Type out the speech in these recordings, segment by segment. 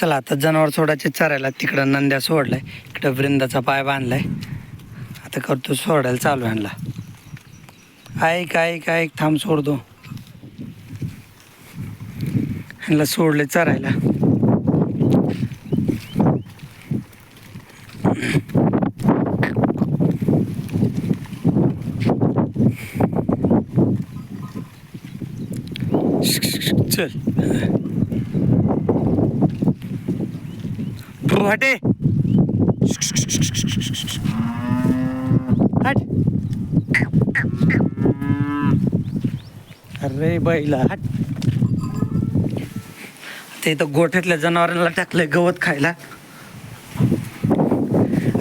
चला आता जनावर सोडायचे चरायला. तिकडं नंद्या सोडलाय. इकडं वृंदाचा पाय बांधलाय. आता करतो सोडायला चालू आहे ऐक ऐक ऐक थांब सोडतो. ह्यांना सोडले चरायला. चल. हटे हट अरे बैला हट. ते इथं गोठ्यातल्या जनावरांना टाकलंय गवत खायला.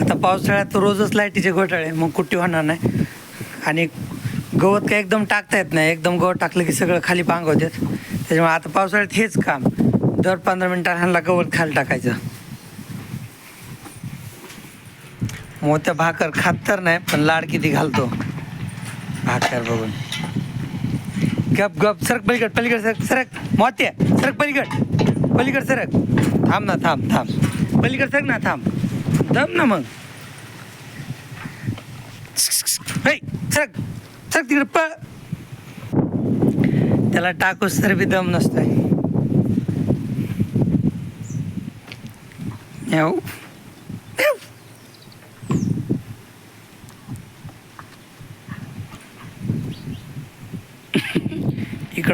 आता पावसाळ्यात रोजच लाईटीचे घोटाळे मग कुट्टी होणार नाही. आणि गवत काय एकदम टाकता येत नाही एकदम गवत टाकलं की सगळं खाली पांगवतात त्याच्यामुळे आता पावसाळ्यात हेच काम. दर पंधरा मिनिटात ह्यांना गवत खाली टाकायचं. मोत्या भाकर खात तर नाही पण लाड किती घालतो. भाकर बघून. गप गप सरक पलीकड पलीकड सरक सरक. मोत्या सरक पलीकड. पलीकड सरक. थांब ना थांब थांब. पलीकड सरक ना थांब. दम ना मग. हे, सरक सरक तिकडे पळ त्याला टाकूस तर बी दम नसतोय.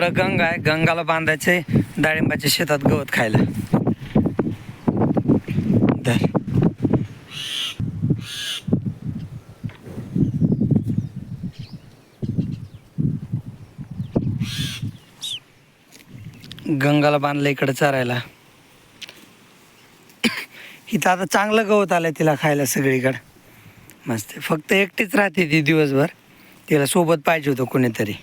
इकडं गंगा आहे. गंगाला बांधायचे डाळिंबाच्या शेतात गवत खायला. धर. गंगाला बांधलं इकडं चरायला. इथं आता चांगलं गवत आलंय तिला खायला सगळीकडं. मस्त फक्त एकटीच राहते ती दिवसभर. तिला सोबत पाहिजे होतं कोणीतरी.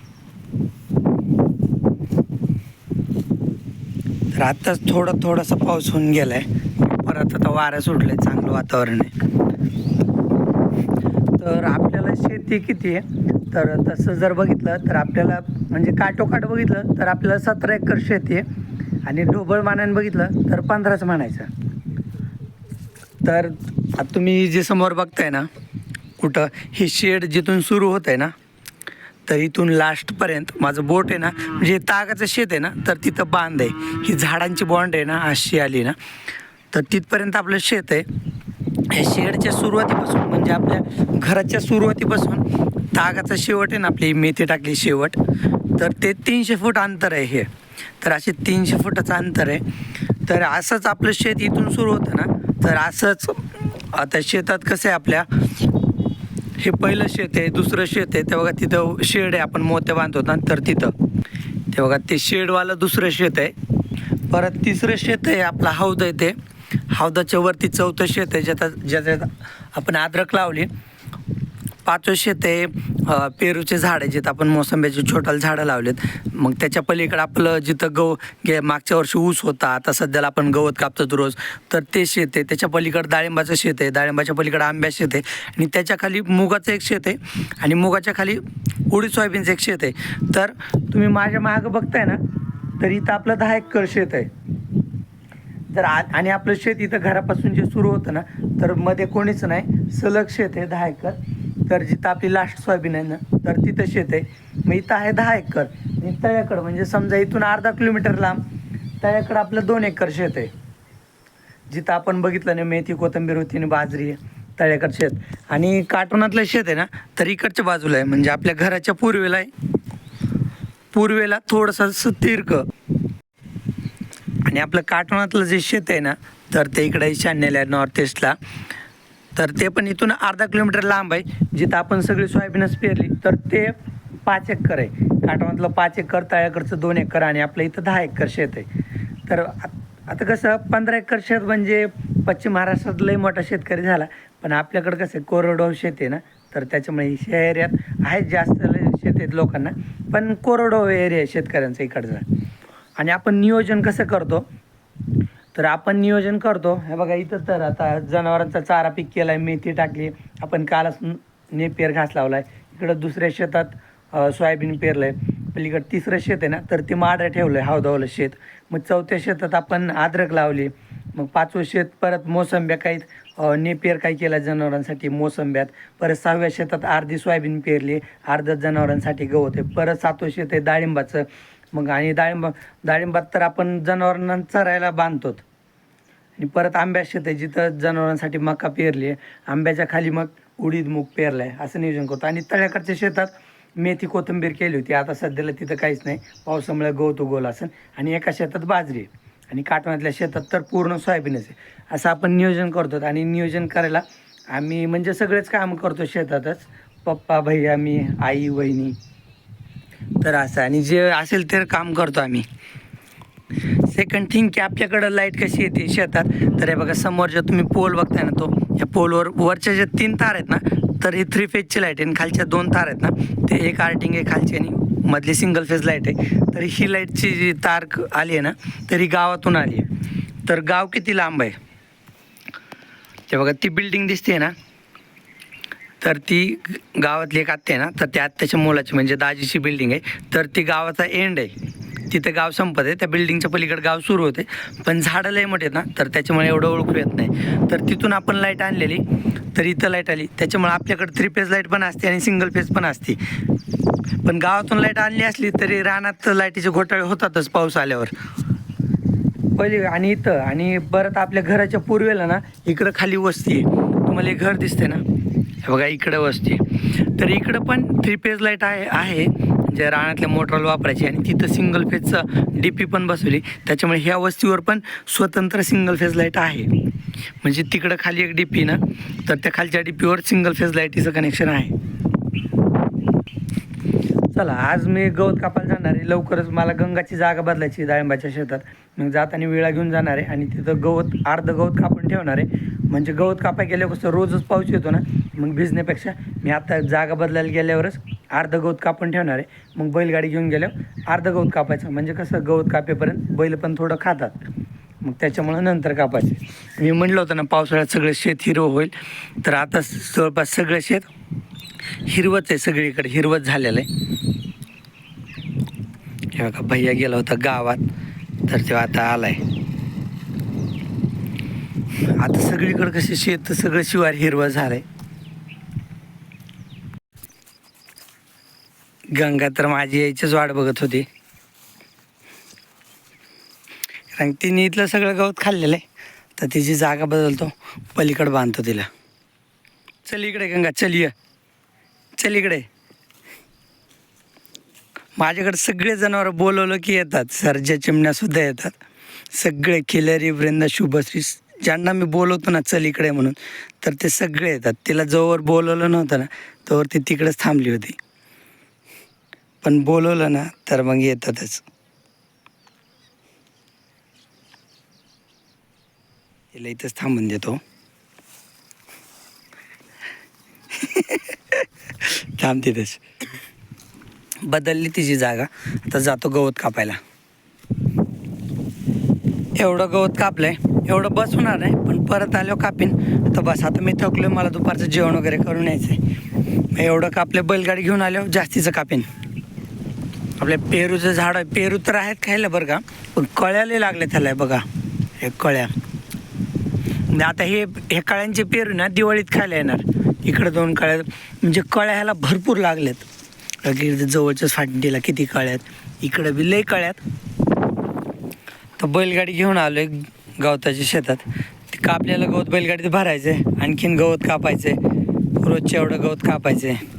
तर आत्ताच थोडं थोडासा पाऊस होऊन गेलाय. परत आता वारं सुटलंय चांगलं वातावरण आहे. तर आपल्याला शेती किती आहे? तर तसं जर बघितलं तर आपल्याला म्हणजे काटोकाट बघितलं तर आपल्याला सतरा एकर शेती आहे. आणि ढोबळ मानाने बघितलं तर पंधराच म्हणायचं. तर आता तुम्ही जे समोर बघताय ना कुठं हे शेड जिथून सुरू होत आहे ना तर इथून लास्टपर्यंत माझं बोट आहे ना म्हणजे तागाचं शेत आहे ना तर तिथं बांध आहे. ही झाडांची बॉन्ड आहे ना अशी आली ना. तर तिथपर्यंत आपलं शेत आहे. हे शेडच्या सुरुवातीपासून म्हणजे आपल्या घराच्या सुरुवातीपासून तागाचा शेवट आहे ना आपली मेथी टाकली शेवट. तर ते तीनशे फूट अंतर आहे हे. तर असे तीनशे फुटाचं अंतर आहे. तर असंच आपलं शेत इथून सुरू होतं ना. तर असंच आता शेतात कसं आहे आपल्या हे पहिलं शेत आहे दुसरं शेत आहे. तेव्हा तिथं शेड आहे आपण मोत्या बांधतो ना तर तिथं. तेव्हा ते शेडवालं दुसरं शेत आहे. परत तिसरं शेत आहे आपला हौद आहे ते. हौदाच्या वरती चौथं शेत आहे ज्याचा ज्याच्यात आपण अद्रक लावली. पाचवं शेत आहे पेरूचे झाडं आहे जिथं आपण मोसंब्याचे छोटाले झाडं लावलेत. मग त्याच्या पलीकडे आपलं जिथं गव गे मागच्या वर्षी ऊस होता आता सध्याला आपण गवत कापतो रोज. तर ते शेत आहे. त्याच्या पलीकडं डाळिंबाचं शेत आहे. डाळिंबाच्या पलीकडं आंब्या शेत आहे. आणि त्याच्याखाली मुगाचं एक शेत आहे. आणि मुगाच्या खाली उडी सोयाबीनचं एक शेत आहे. तर तुम्ही माझ्या मागं बघताय ना तर इथं आपलं दहा एकर शेत आहे. जर आ आणि आपलं शेत इथं घरापासून जे सुरू होतं ना तर मध्ये कोणीच नाही. सलग शेत आहे दहा एकर. तर जिथं आपली लास्ट सोयाबीन आहे ना तर तिथं शेत आहे. मग इथं आहे दहा एकर. आणि तळ्याकडं म्हणजे समजा इथून अर्धा किलोमीटर लांब तळ्याकडं आपलं दोन एकर शेत आहे. जिथं आपण बघितलं ना मेथी कोथिंबीर होती आणि बाजरी आहे तळ्याकडं शेत. आणि काटोनातलं शेत आहे ना तर इकडच्या बाजूला आहे. म्हणजे आपल्या घराच्या पूर्वेला आहे. पूर्वेला थोडंसं तीर्क. आणि आपलं काटोनातलं जे शेत आहे ना तर ते इकडे ईशान्येला आहे नॉर्थ ईस्टला तर ते पण इथून अर्धा किलोमीटर लांब आहे. जिथं आपण सगळी सोयाबीनच पेरली तर ते पाच एकर आहे. काटोनातलं पाच एकर तळ्याकडचं दोन एकर आणि आपलं इथं दहा एकर शेत आहे. तर आता कसं पंधरा एकर शेत म्हणजे पश्चिम महाराष्ट्रात लई मोठा शेतकरी झाला पण आपल्याकडं कसं आहे कोरडवाहू शेत आहे ना तर त्याच्यामुळे ह्या एरियात आहेत जास्त लय शेत आहेत लोकांना पण कोरडवाहू एरिया आहे शेतकऱ्यांचा इकडचा. आणि आपण नियोजन कसं करतो तर आपण नियोजन करतो. हे बघा इथं तर आता जनावरांचा चारा पीक केला आहे मेथी टाकली. आपण कालच नेपेर घास लावला आहे इकडं दुसऱ्या शेतात सोयाबीन पेरलं आहे पलीकडं तिसरं शेत आहे ना तर ते माडं ठेवलं आहे हौदावलं शेत. मग चौथ्या शेतात आपण अद्रक लावली. मग पाचवं शेत परत मोसंब्या काही नेपेर काही काय केलं जनावरांसाठी मोसंब्यात. परत सहाव्या शेतात अर्धी सोयाबीन पेरली अर्धं जनावरांसाठी गवत आहे. परत सातवं शेत आहे डाळिंबाचं. मग आणि डाळिंब डाळिंबात तर आपण जनावरांना चरायला बांधतो आणि परत आंब्या शेत आहे जिथं जनावरांसाठी मका पेरली आहे आंब्याच्या खाली मग उडीद मूग पेरला आहे असं नियोजन करतो. आणि तळ्याकडच्या शेतात मेथी कोथिंबीर केली होती. आता सध्याला तिथं काहीच नाही. पावसामुळे गवत उगवलं असेल. आणि एका शेतात बाजरी आहे. आणि काटवातल्या शेतात तर पूर्ण सोयाबीनच आहे. असं आपण नियोजन करतो आणि नियोजन करायला आम्ही म्हणजे सगळेच कामं करतो शेतातच. पप्पा भैया मी आई वहिनी. तर असं आणि जे असेल ते काम करतो आम्ही. सेकंड थिंग की आपल्याकडं लाइट कशी येते शेतात? तर हे बघा समोर जे तुम्ही पोल बघताय ना तो या पोलवर वरच्या जे तीन तार आहेत ना तर ही थ्री फेजची लाइट आहे. आणि खालच्या दोन तार आहेत ना ते एक आर्टिंग आहे खालची आणि मधली सिंगल फेज लाइट आहे. तर ही लाईटची जी तार आली आहे ना तर ही गावातून आली आहे. तर गाव किती लांब आहे? ते बघा ती बिल्डिंग दिसते ना तर ती गावातली एक आत्या आहे ना तर त्या आत्याच्या मुलाची म्हणजे दाजीची बिल्डिंग आहे. तर ती गावाचा एंड आहे. तिथे गाव संपत आहे. त्या बिल्डिंगच्या पलीकडे गाव सुरू होते पण झाडं लय मोठे आहेत ना तर त्याच्यामुळे एवढं ओळखू येत नाही. तर तिथून आपण लाइट आणलेली. तर इथं लाइट आली. त्याच्यामुळे आपल्याकडे थ्री फेज लाइट पण असते आणि सिंगल फेज पण असते. पण गावातून लाइट आणली असली तरी रानात लाईटीचे घोटाळे होतातच पाऊस आल्यावर. पहिले आणि इथं आणि परत आपल्या घराच्या पूर्वेला ना इकडं खाली वस्ती आहे. तुम्हाला एक घर दिसते ना. बघा इकडं वस्ती. तर इकडं पण थ्री फेज लाइट आहे आहे. जे रानातल्या मोटरला वापरायची आणि तिथं सिंगल फेजचं डी पी पण बसवली. त्याच्यामुळे ह्या वस्तीवर पण स्वतंत्र सिंगल फेज लाइट आहे. म्हणजे तिकडं खाली एक डी पी ना तर त्या खालच्या डी पीवर सिंगल फेज लाईटीचं कनेक्शन आहे. चला आज मी गवत कापायला जाणार आहे. लवकरच मला गंगाची जागा बदलायची डाळिंबाच्या शेतात. मग जाताना विळा घेऊन जाणार आहे आणि तिथं गवत अर्ध गवत कापून ठेवणार आहे. म्हणजे गवत कापाय गेल्यावर कसं रोजच पाऊस येतो ना मग भिजण्यापेक्षा मी आता जागा बदलायला गेल्यावरच अर्ध गवत कापून ठेवणार आहे. मग बैलगाडी घेऊन गेल्यावर अर्ध गवत कापायचं. म्हणजे कसं गवत कापेपर्यंत बैल पण थोडं खातात. मग त्याच्यामुळं नंतर कापायचे. मी म्हणलं होतं ना पावसाळ्यात सगळं शेत हिरवं होईल. तर आता जवळपास सगळं शेत हिरवंच आहे सगळीकडे. हिरवत झालेलं आहे. हे बघा भैया गेला होता गावात. तर तो आता आलाय. आता सगळीकडे कसे शेत सगळं शिवार हिरवं झालंय. गंगा तर माझी यायचीच वाट बघत होती. कारण तिने इथलं सगळं गवत खाल्लेलं आहे. तर तिची जागा बदलतो. पलीकडे बांधतो तिला. चल इकडे गंगा चल ये. चल इकडे. माझ्याकडे सगळे जनावर बोलवलं की येतात. सरच्या चिमण्यासुद्धा येतात. सगळे खिलरी वृंदा शुभश्री ज्यांना मी बोलवतो ना चल इकडे म्हणून तर ते सगळे येतात. तिला जोवर बोलवलं नव्हतं ना तोवर ती तिकडेच थांबली होती. पण बोलवलं ना तर मग येतातच. तिला इथंच थांबून देतो. थांब तिथेच बदलली तिची जागा. आता जातो गवत कापायला. एवढं गवत कापलंय. एवढं बस होणार नाही पण परत आलो कापीन. आता बस आता मी थकलोय मला दुपारचं जेवण वगैरे करून यायचं आहे मग एवढं कापलं बैलगाडी घेऊन आलो जास्तीचं कापीन. आपल्या पेरूचं झाड पेरू तर आहेत खायला बरं का पण कळ्याला लागले त्याला बघा हे कळ्या. म्हणजे आता हे हे कळ्यांचे पेरू ना दिवाळीत खायला येणार. इकडं दोन कळ्या म्हणजे कळ्या ह्याला भरपूर लागल्यात जवळच्याच फाटडीला किती कळ्यात इकडं बी लई कळ्यात तर बैलगाडी घेऊन आलो एक गवताच्या शेतात. ते कापलेलं गवत बैलगाडीत भरायचं आहे आणखीन गवत कापायचं आहे रोजचे एवढं गवत कापायचं आहे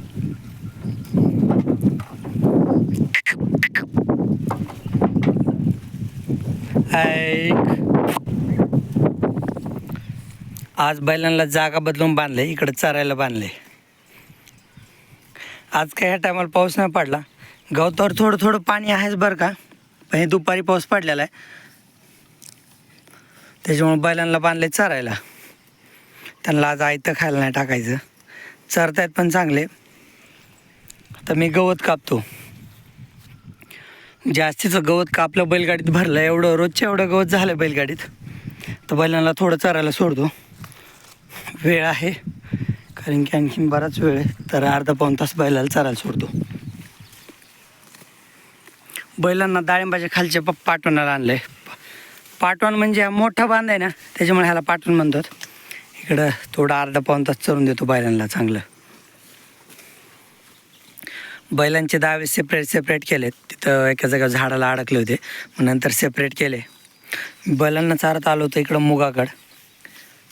ऐक. आज बैलांना जागा बदलून बांधले इकडे चरायला बांधले. आज काय ह्या टायमाला पाऊस नाही पडला. गवतावर थोडं थोडं पाणी आहेच बरं का पण हे दुपारी पाऊस पडलेला आहे. त्याच्यामुळे बैलांना बांधले चरायला. त्यांना आज आयतं खायला नाही टाकायचं. चरतायत पण चांगले. तर मी गवत कापतो. जास्तीचं गवत कापलं बैलगाडीत भरलं एवढं रोजच्या एवढं गवत झालं बैलगाडीत. तर बैलांना थोडं चरायला सोडतो. वेळ आहे कारण की आणखीन बराच वेळ आहे तर अर्धा पाऊण तास बैलाला चरायला सोडतो. बैलांना डाळिंबाच्या खालचे प आणलं आहे पाटवण म्हणजे हा मोठा बांध आहे ना त्याच्यामुळे ह्याला पाटवण म्हणतात. इकडं थोडा अर्धा पाऊन तास चरून देतो बैलांना चांगलं. बैलांचे दावे सेपरेट सेपरेट केलेत. तिथं एका जागा झाडाला अडकले होते. मग नंतर सेपरेट केले. बैलांना चारत आलो होतो इकडं मुगाकड.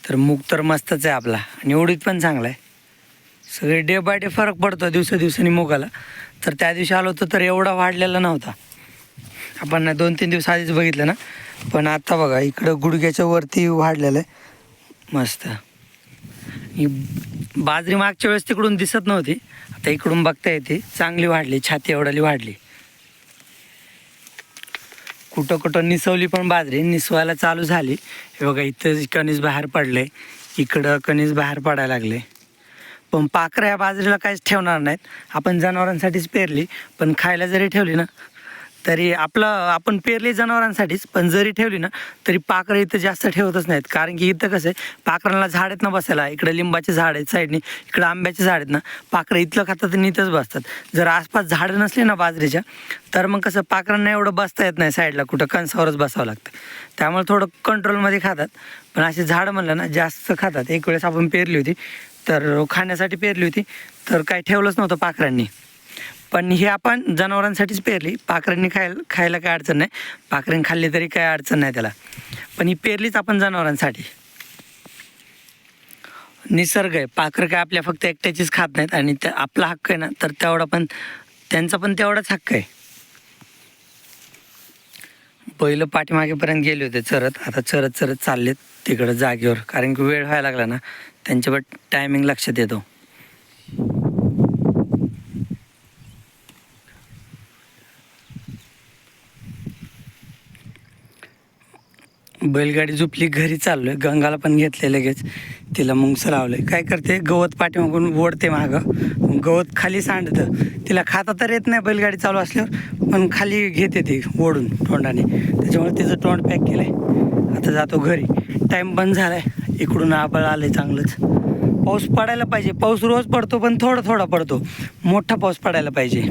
तर मुग तर मस्तच आहे आपला. आणि उडीत पण चांगला आहे. सगळे डे बाय डे फरक पडतो दिवसा दिवसांनी मुगाला. तर त्या दिवशी आलो होतो तर एवढा वाढलेला नव्हता. आपण ना दोन तीन दिवस आधीच बघितलं ना. पण आता बघा इकडं गुडघ्याच्या वरती वाढलेलं आहे. मस्त. बाजरी मागच्या वेळेस तिकडून दिसत नव्हती. आता इकडून बघता येते. चांगली वाढली छाती एवढाली वाढली. कुठं कुठं निसवली पण बाजरी. निसवायला चालू झाली. हे बघा इथं कणीस बाहेर पडले इकडं कणीस बाहेर पडायला लागले. पण पाखरं या बाजरीला काहीच ठेवणार नाहीत. आपण जनावरांसाठीच पेरली. पण खायला जरी ठेवली ना तरी आपलं आपण पेरले जनावरांसाठीच पण जरी ठेवली ना तरी पाखरं इथं जास्त ठेवतच नाहीत. कारण की इथं कसं आहे पाखरांना झाड आहेत ना बसायला. इकडे लिंबाचे झाड आहेत साईडनी इकडं आंब्याचे झाड आहेत ना पाखरं इथलं खातात आणि इथंच बसतात. जर आसपास झाडं नसली ना बाजरीच्या तर मग कसं पाखरांना एवढं बसता येत नाही साईडला कुठं कणसावरच बसावं लागतं. त्यामुळे थोडं कंट्रोलमध्ये खातात. पण असे झाडं म्हणलं ना जास्त खातात. एक वेळेस आपण पेरली होती तर खाण्यासाठी पेरली होती तर काही ठेवलंच नव्हतं पाखरांनी पण हे आपण जनावरांसाठीच पेरली. पाखरांनी खायला खायला काय अडचण नाही. पाखरांनी खाल्ली तरी काय अडचण नाही त्याला. पण ही पेरलीच आपण जनावरांसाठी. निसर्ग आहे. पाखरं काय आपल्या फक्त एकट्याचीच खात नाहीत आणि त्या आपला हक्क आहे ना तर तेवढा पण त्यांचा पण तेवढाच हक्क आहे. पहिलं पाठीमागेपर्यंत गेले होते चरत. आता चरत चरत चाललेत तिकडं जागेवर. कारण की वेळ व्हायला लागला ना. त्यांच्यावर टायमिंग लक्षात येतो. बैलगाडी झोपली घरी चाललोय. गंगाला पण घेतले लगेच. तिला मुंगस लावलंय काय करते? गवत पाठीमागून ओढते मागं. गवत खाली सांडतं. तिला खाता तर येत नाही बैलगाडी चालू असल्यावर पण खाली घेते ती ओढून तोंडाने. त्याच्यामुळे तिचं तोंड पॅक केलंय. आता जातो घरी. टाईम बंद झालाय. इकडून आबळ आलंय चांगलंच. पाऊस पडायला पाहिजे. पाऊस रोज पडतो पण थोडा थोडा पडतो. मोठा पाऊस पडायला पाहिजे.